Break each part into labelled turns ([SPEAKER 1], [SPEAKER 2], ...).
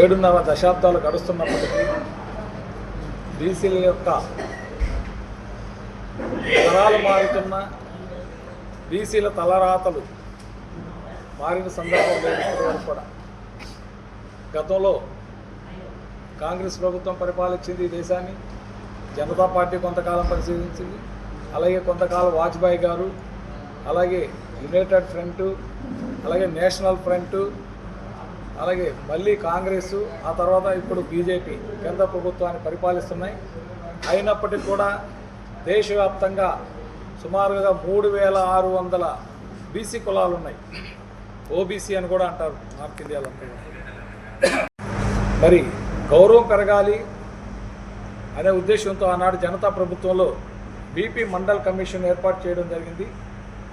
[SPEAKER 1] ఏడున్నర దశాబ్దాలు గడుస్తున్నప్పటికీ బీసీల యొక్క తరాలు మారుతున్న బీసీల తలరాతలు మారిన సందర్భం లేదు ఇప్పటివరకు కూడా. గతంలో కాంగ్రెస్ ప్రభుత్వం పరిపాలించింది ఈ దేశాన్ని జనతా పార్టీ కొంతకాలం పరిశీలించింది అలాగే కొంతకాలం వాజ్పేయి గారు అలాగే యునైటెడ్ ఫ్రంట్ అలాగే నేషనల్ ఫ్రంట్ అలాగే మళ్ళీ కాంగ్రెస్ ఆ తర్వాత ఇప్పుడు బీజేపీ కేంద్ర ప్రభుత్వాన్ని పరిపాలిస్తున్నాయి. అయినప్పటికీ కూడా దేశవ్యాప్తంగా సుమారుగా మూడు వేల ఆరు వందల బీసీ కులాలు ఉన్నాయి. ఓబీసీ అని కూడా అంటారు నార్త్ ఇండియాలో మరి గౌరవం పెరగాలి అనే ఉద్దేశంతో ఆనాడు జనతా ప్రభుత్వంలో బీపీ మండల్ కమిషన్ ఏర్పాటు చేయడం జరిగింది.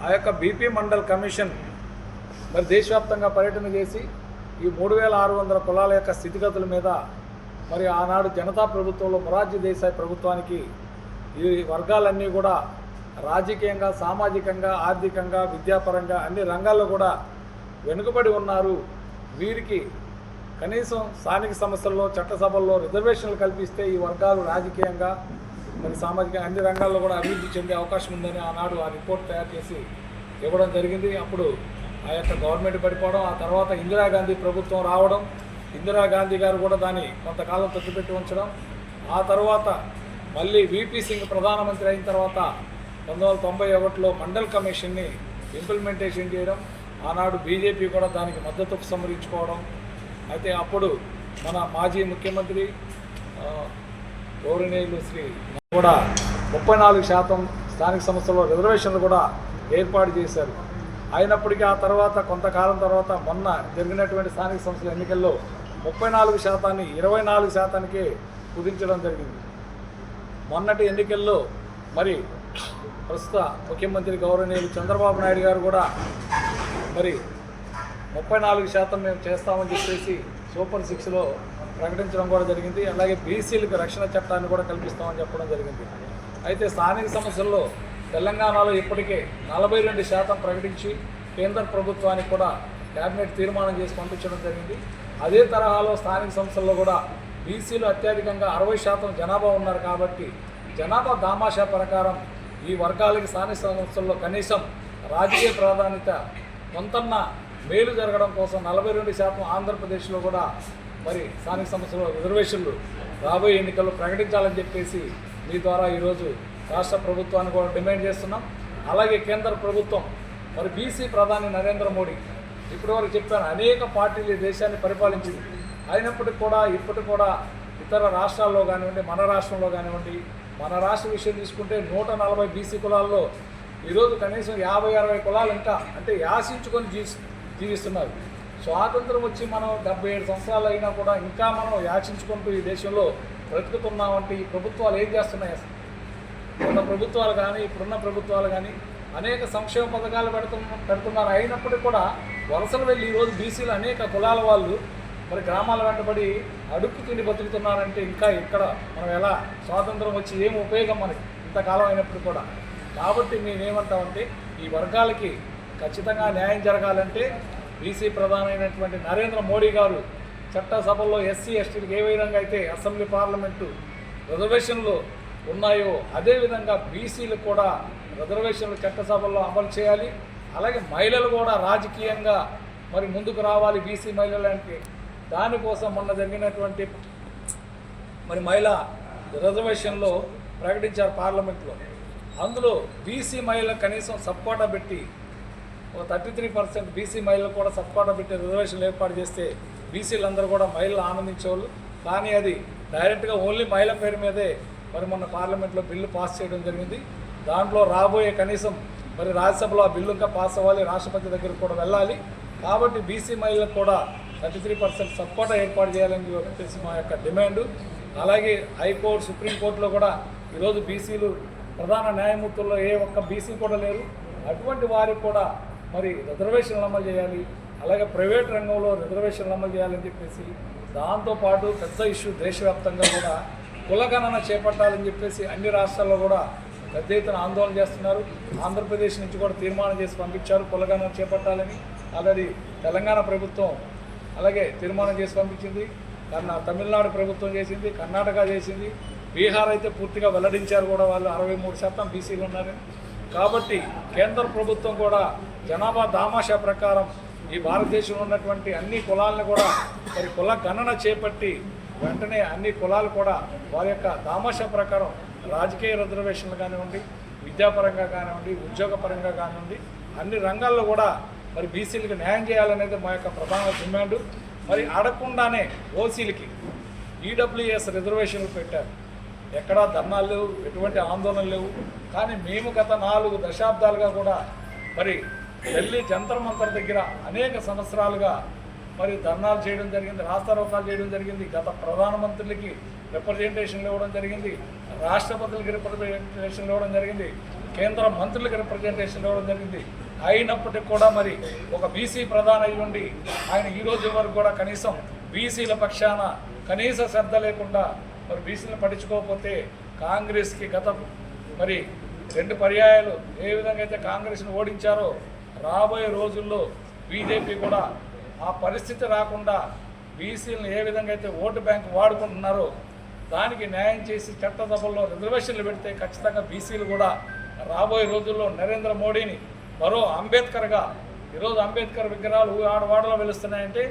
[SPEAKER 1] ఆ యొక్క బీపీ మండల్ కమిషన్ మరి దేశవ్యాప్తంగా పర్యటన చేసి ఈ మూడు వేల ఆరు వందల కులాల యొక్క స్థితిగతుల మీద మరి ఆనాడు జనతా ప్రభుత్వంలో మొరార్జీ దేశాయ్ ప్రభుత్వానికి ఈ వర్గాలన్నీ కూడా రాజకీయంగా సామాజికంగా ఆర్థికంగా విద్యాపరంగా అన్ని రంగాల్లో కూడా వెనుకబడి ఉన్నారు. వీరికి కనీసం స్థానిక సంస్థల్లో చట్టసభల్లో రిజర్వేషన్లు కల్పిస్తే ఈ వర్గాలు రాజకీయంగా మరి సామాజిక అన్ని రంగాల్లో కూడా అభివృద్ధి చెందే అవకాశం ఉందని ఆనాడు ఆ రిపోర్ట్ తయారు చేసి ఇవ్వడం జరిగింది. అప్పుడు ఆ యొక్క గవర్నమెంట్ పడిపోవడం ఆ తర్వాత ఇందిరాగాంధీ ప్రభుత్వం రావడం ఇందిరాగాంధీ గారు కూడా దాన్ని కొంతకాలం తొక్కిపెట్టి ఉంచడం ఆ తర్వాత మళ్ళీ విపి సింగ్ ప్రధానమంత్రి అయిన తర్వాత పంతొమ్మిది వందల తొంభై ఒకటిలో మండల్ కమిషన్ని ఇంప్లిమెంటేషన్ చేయడం ఆనాడు బీజేపీ కూడా దానికి మద్దతు సమరించుకోవడం అయితే అప్పుడు మన మాజీ ముఖ్యమంత్రి ఆ, గౌరవనీయులు శ్రీ కూడా ముప్పై నాలుగు శాతం స్థానిక సంస్థల్లో రిజర్వేషన్లు కూడా ఏర్పాటు చేశారు. అయినప్పటికీ ఆ తర్వాత కొంతకాలం తర్వాత మొన్న జరిగినటువంటి స్థానిక సంస్థల ఎన్నికల్లో ముప్పై నాలుగు శాతాన్ని ఇరవై నాలుగు శాతానికే కుదించడం జరిగింది. మొన్నటి ఎన్నికల్లో మరి ప్రస్తుత ముఖ్యమంత్రి గౌరవనీయులు చంద్రబాబు నాయుడు గారు కూడా మరి ముప్పై నాలుగు శాతం మేము చేస్తామని చెప్పేసి సూపర్ సిక్స్లో ప్రకటించడం కూడా జరిగింది. అలాగే బీసీలకు రక్షణ చట్టాన్ని కూడా కల్పిస్తామని చెప్పడం జరిగింది. అయితే స్థానిక సమస్యల్లో తెలంగాణలో ఇప్పటికే నలభై రెండు శాతం ప్రకటించి కేంద్ర ప్రభుత్వానికి కూడా కేబినెట్ తీర్మానం చేసి పంపించడం జరిగింది. అదే తరహాలో స్థానిక సంస్థల్లో కూడా బీసీలు అత్యధికంగా అరవై శాతం జనాభా ఉన్నారు కాబట్టి జనాభా దామాషా ప్రకారం ఈ వర్గాలకి స్థానిక సంస్థల్లో కనీసం రాజకీయ ప్రాధాన్యత కొంతన్న మేలు జరగడం కోసం నలభై రెండు శాతం ఆంధ్రప్రదేశ్లో కూడా మరి స్థానిక సంస్థల రిజర్వేషన్లు రాబోయే ఎన్నికల్లో ప్రకటించాలని చెప్పేసి మీ ద్వారా ఈరోజు రాష్ట్ర ప్రభుత్వాన్ని కూడా డిమాండ్ చేస్తున్నాం. అలాగే కేంద్ర ప్రభుత్వం మరి బీసీ ప్రధాని నరేంద్ర మోడీ ఇప్పటివరకు చెప్పాను అనేక పార్టీలు ఈ దేశాన్ని పరిపాలించింది అయినప్పటికీ కూడా ఇప్పటికి కూడా ఇతర రాష్ట్రాల్లో కానివ్వండి మన రాష్ట్రంలో కానివ్వండి మన రాష్ట్ర విషయం తీసుకుంటే నూట నలభై బీసీ కులాల్లో ఈరోజు కనీసం యాభై అరవై కులాలు ఇంకా అంటే యాసించుకొని జీవి జీవిస్తున్నారు. స్వాతంత్రం వచ్చి మనం డెబ్బై ఏడు సంవత్సరాలు అయినా కూడా ఇంకా మనం యాచించుకుంటూ ఈ దేశంలో బ్రతుకుతున్నామంటే ఈ ప్రభుత్వాలు ఏం చేస్తున్నాయి అసలు? ఉన్న ప్రభుత్వాలు కానీ ఇప్పుడున్న ప్రభుత్వాలు కానీ అనేక సంక్షేమ పథకాలు పెడుతున్న పెడుతున్నారు. అయినప్పటికీ కూడా వలసలు వెళ్ళి ఈరోజు బీసీలు అనేక కులాల వాళ్ళు మరి గ్రామాల వెంటబడి అడుక్కు తిని బతుకుతున్నారంటే ఇంకా ఇక్కడ మనం ఎలా స్వాతంత్రం వచ్చి ఏం ఉపయోగం మనకి ఇంతకాలం అయినప్పుడు కూడా? కాబట్టి మేమేమంటామంటే ఈ వర్గాలకి ఖచ్చితంగా న్యాయం జరగాలంటే బీసీ ప్రధానమైనటువంటి నరేంద్ర మోడీ గారు చట్టసభల్లో ఎస్సీ ఎస్టీలకు ఏ విధంగా అయితే అసెంబ్లీ పార్లమెంటు రిజర్వేషన్లో ఉన్నాయో అదేవిధంగా బీసీలు కూడా రిజర్వేషన్లు చట్టసభల్లో అమలు చేయాలి. అలాగే మహిళలు కూడా రాజకీయంగా మరి ముందుకు రావాలి బీసీ మహిళలంటే దానికోసం మొన్న జరిగినటువంటి మరి మహిళా రిజర్వేషన్లో ప్రకటించారు పార్లమెంట్లో. అందులో బీసీ మహిళ కనీసం సపోటా పెట్టి ఒక థర్టీ త్రీ పర్సెంట్ బీసీ మహిళలు కూడా సపోటా పెట్టి రిజర్వేషన్లు ఏర్పాటు చేస్తే బీసీలు అందరూ కూడా మహిళలు ఆనందించేవాళ్ళు. కానీ అది డైరెక్ట్గా ఓన్లీ మహిళ పేరు మీదే మరి మొన్న పార్లమెంట్లో బిల్లు పాస్ చేయడం జరిగింది. దాంట్లో రాబోయే కనీసం మరి రాజ్యసభలో ఆ బిల్లు ఇంకా పాస్ అవ్వాలి రాష్ట్రపతి దగ్గరికి కూడా వెళ్ళాలి. కాబట్టి బీసీ మహిళలకు కూడా థర్టీ త్రీ పర్సెంట్ సపోర్ట్ ఏర్పాటు చేయాలని చెప్పేసి మా యొక్క డిమాండ్. అలాగే హైకోర్టు సుప్రీంకోర్టులో కూడా ఈరోజు బీసీలు ప్రధాన న్యాయమూర్తుల్లో ఏ ఒక్క బీసీ కూడా లేరు. అటువంటి వారికి కూడా మరి రిజర్వేషన్లు అమలు చేయాలి. అలాగే ప్రైవేట్ రంగంలో రిజర్వేషన్లు అమలు చేయాలని చెప్పేసి దాంతోపాటు పెద్ద ఇష్యూ దేశవ్యాప్తంగా కూడా కులగణన చేపట్టాలని చెప్పేసి అన్ని రాష్ట్రాల్లో కూడా పెద్ద ఎత్తున ఆందోళన చేస్తున్నారు. ఆంధ్రప్రదేశ్ నుంచి కూడా తీర్మానం చేసి పంపించారు కులగణన చేపట్టాలని. ఆల్రెడీ తెలంగాణ ప్రభుత్వం అలాగే తీర్మానం చేసి పంపించింది. కన్నా తమిళనాడు ప్రభుత్వం చేసింది కర్ణాటక చేసింది. బీహార్ అయితే పూర్తిగా వెల్లడించారు కూడా వాళ్ళు. అరవై మూడు శాతం బీసీలు ఉన్నారని. కాబట్టి కేంద్ర ప్రభుత్వం కూడా జనాభా దామాషా ప్రకారం ఈ భారతదేశంలో ఉన్నటువంటి అన్ని కులాలను కూడా మరి కుల గణన చేపట్టి వెంటనే అన్ని కులాలు కూడా వారి యొక్క దామాషా ప్రకారం రాజకీయ రిజర్వేషన్లు కానివ్వండి విద్యాపరంగా కానివ్వండి ఉద్యోగపరంగా కానివ్వండి అన్ని రంగాల్లో కూడా మరి బీసీలకు న్యాయం చేయాలనేది మా యొక్క ప్రధాన డిమాండ్. మరి అడగకుండానే ఓసీలకి ఈడబ్ల్యూఎస్ రిజర్వేషన్లు పెట్టారు. ఎక్కడా ధర్నాలు లేవు ఎటువంటి ఆందోళన లేవు. కానీ మేము గత నాలుగు దశాబ్దాలుగా కూడా మరి ఢిల్లీ జంతర్ మంతర్ దగ్గర అనేక సంవత్సరాలుగా మరి ధర్నాలు చేయడం జరిగింది రాస్తారోకాలు చేయడం జరిగింది. గత ప్రధానమంత్రులకి రిప్రజెంటేషన్లు ఇవ్వడం జరిగింది. రాష్ట్రపతులకి రిప్రజెంటేషన్లు ఇవ్వడం జరిగింది. కేంద్ర మంత్రులకి రిప్రజెంటేషన్ ఇవ్వడం జరిగింది. అయినప్పటికి కూడా మరి ఒక బీసీ ప్రధాన అయ్యుండి ఆయన ఈ రోజు వరకు కూడా కనీసం బీసీల పక్షాన కనీస శ్రద్ధ లేకుండా మరి బీసీలను పట్టించుకోకపోతే కాంగ్రెస్కి గత మరి రెండు పర్యాయాలు ఏ విధంగా అయితే కాంగ్రెస్ను ఓడించారో రాబోయే రోజుల్లో బీజేపీ కూడా ఆ పరిస్థితి రాకుండా బీసీలను ఏ విధంగా అయితే ఓటు బ్యాంక్ వాడుకుంటున్నారో దానికి న్యాయం చేసి చట్టసభల్లో రిజర్వేషన్లు పెడితే ఖచ్చితంగా బీసీలు కూడా రాబోయే రోజుల్లో నరేంద్ర మోడీని మరో అంబేద్కర్గా ఈరోజు అంబేద్కర్ విగ్రహాలు ఆడవాడలో వెలుస్తున్నాయంటే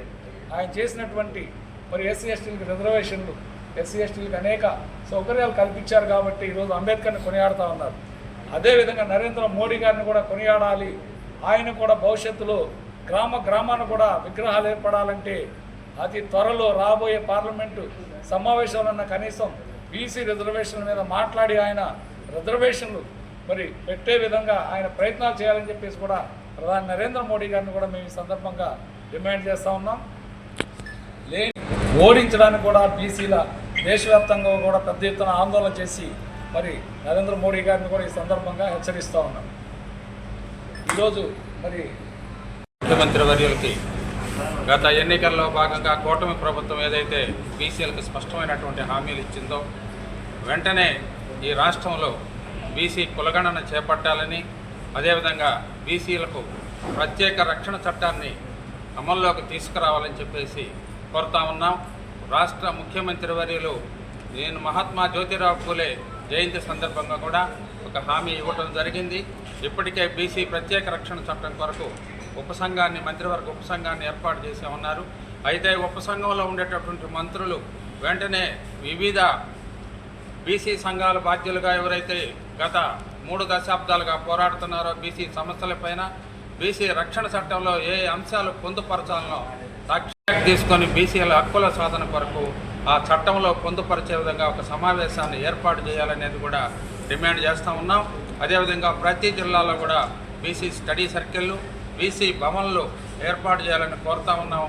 [SPEAKER 1] ఆయన చేసినటువంటి మరి ఎస్సీ ఎస్టీలకు రిజర్వేషన్లు ఎస్సీ ఎస్టీలకు అనేక సౌకర్యాలు కల్పించారు కాబట్టి ఈరోజు అంబేద్కర్ని కొనియాడుతూ ఉన్నారు. అదేవిధంగా నరేంద్ర మోడీ గారిని కూడా కొనియాడాలి. ఆయన కూడా భవిష్యత్తులో గ్రామ గ్రామాన కూడా విగ్రహాలు ఏర్పడాలంటే అతి త్వరలో రాబోయే పార్లమెంటు సమావేశంలో కనీసం బీసీ రిజర్వేషన్ల మీద మాట్లాడి ఆయన రిజర్వేషన్లు మరి పెట్టే విధంగా ఆయన ప్రయత్నాలు చేయాలని చెప్పేసి కూడా ప్రధాని నరేంద్ర మోడీ గారిని కూడా మేము ఈ సందర్భంగా డిమాండ్ చేస్తూ ఉన్నాం. లేని ఓడించడానికి కూడా బీసీల దేశవ్యాప్తంగా కూడా పెద్ద ఎత్తున ఆందోళన చేసి మరి నరేంద్ర మోడీ గారిని కూడా ఈ సందర్భంగా హెచ్చరిస్తూ ఉన్నాం. ఈరోజు మరి
[SPEAKER 2] ముఖ్యమంత్రి వర్యులకి గత ఎన్నికల్లో భాగంగా కూటమి ప్రభుత్వం ఏదైతే బీసీలకు స్పష్టమైనటువంటి హామీలు ఇచ్చిందో వెంటనే ఈ రాష్ట్రంలో బీసీ కులగణన చేపట్టాలని అదేవిధంగా బీసీలకు ప్రత్యేక రక్షణ చట్టాన్ని అమల్లోకి తీసుకురావాలని చెప్పేసి కోరుతా ఉన్నాం. రాష్ట్ర ముఖ్యమంత్రి వర్యులు నేను మహాత్మా జ్యోతిరావు పూలే జయంతి సందర్భంగా కూడా ఒక హామీ ఇవ్వటం జరిగింది. ఇప్పటికే బీసీ ప్రత్యేక రక్షణ చట్టం కొరకు ఉపసంఘాన్ని మంత్రివర్గ ఉపసంఘాన్ని ఏర్పాటు చేసి ఉన్నారు. అయితే ఉపసంఘంలో ఉండేటటువంటి మంత్రులు వెంటనే వివిధ బీసీ సంఘాల బాధ్యులుగా ఎవరైతే గత మూడు దశాబ్దాలుగా పోరాడుతున్నారో బీసీ సమస్యలపైన బీసీ రక్షణ చట్టంలో ఏ అంశాలు పొందుపరచాలనో తక్షణ తీసుకొని బీసీల హక్కుల సాధన కొరకు ఆ చట్టంలో పొందుపరిచే విధంగా ఒక సమావేశాన్ని ఏర్పాటు చేయాలనేది కూడా డిమాండ్ చేస్తూ ఉన్నాం. అదేవిధంగా ప్రతి జిల్లాలో కూడా బీసీ స్టడీ సర్కిళ్ళు బీసీ భవన్లు ఏర్పాటు చేయాలని కోరుతా ఉన్నాం.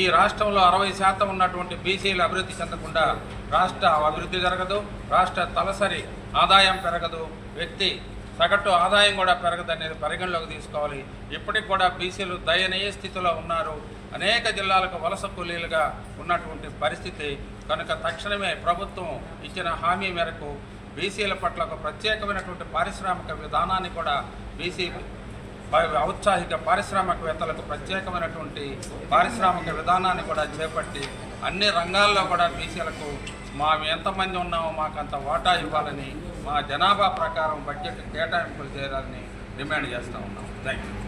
[SPEAKER 2] ఈ రాష్ట్రంలో అరవై శాతం ఉన్నటువంటి బీసీలు అభివృద్ధి చెందకుండా రాష్ట్ర అభివృద్ధి జరగదు రాష్ట్ర తలసరి ఆదాయం పెరగదు వ్యక్తి సగటు ఆదాయం కూడా పెరగదు అనేది పరిగణలోకి తీసుకోవాలి. ఇప్పటికి కూడా బీసీలు దయనీయ స్థితిలో ఉన్నారు. అనేక జిల్లాలకు వలస కూలీలుగా ఉన్నటువంటి పరిస్థితి కనుక తక్షణమే ప్రభుత్వం ఇచ్చిన హామీ మేరకు బీసీల పట్ల ఒక ప్రత్యేకమైనటువంటి పారిశ్రామిక విధానాన్ని కూడా బీసీ ఔత్సాహిక పారిశ్రామికవేత్తలకు ప్రత్యేకమైనటువంటి పారిశ్రామిక విధానాన్ని కూడా చేపట్టి అన్ని రంగాల్లో కూడా బీసీలకు మా ఎంతమంది ఉన్నామో మాకు అంత వాటా ఇవ్వాలని మా జనాభా ప్రకారం బడ్జెట్ కేటాయింపులు చేయాలని డిమాండ్ చేస్తూ ఉన్నాం. Thank you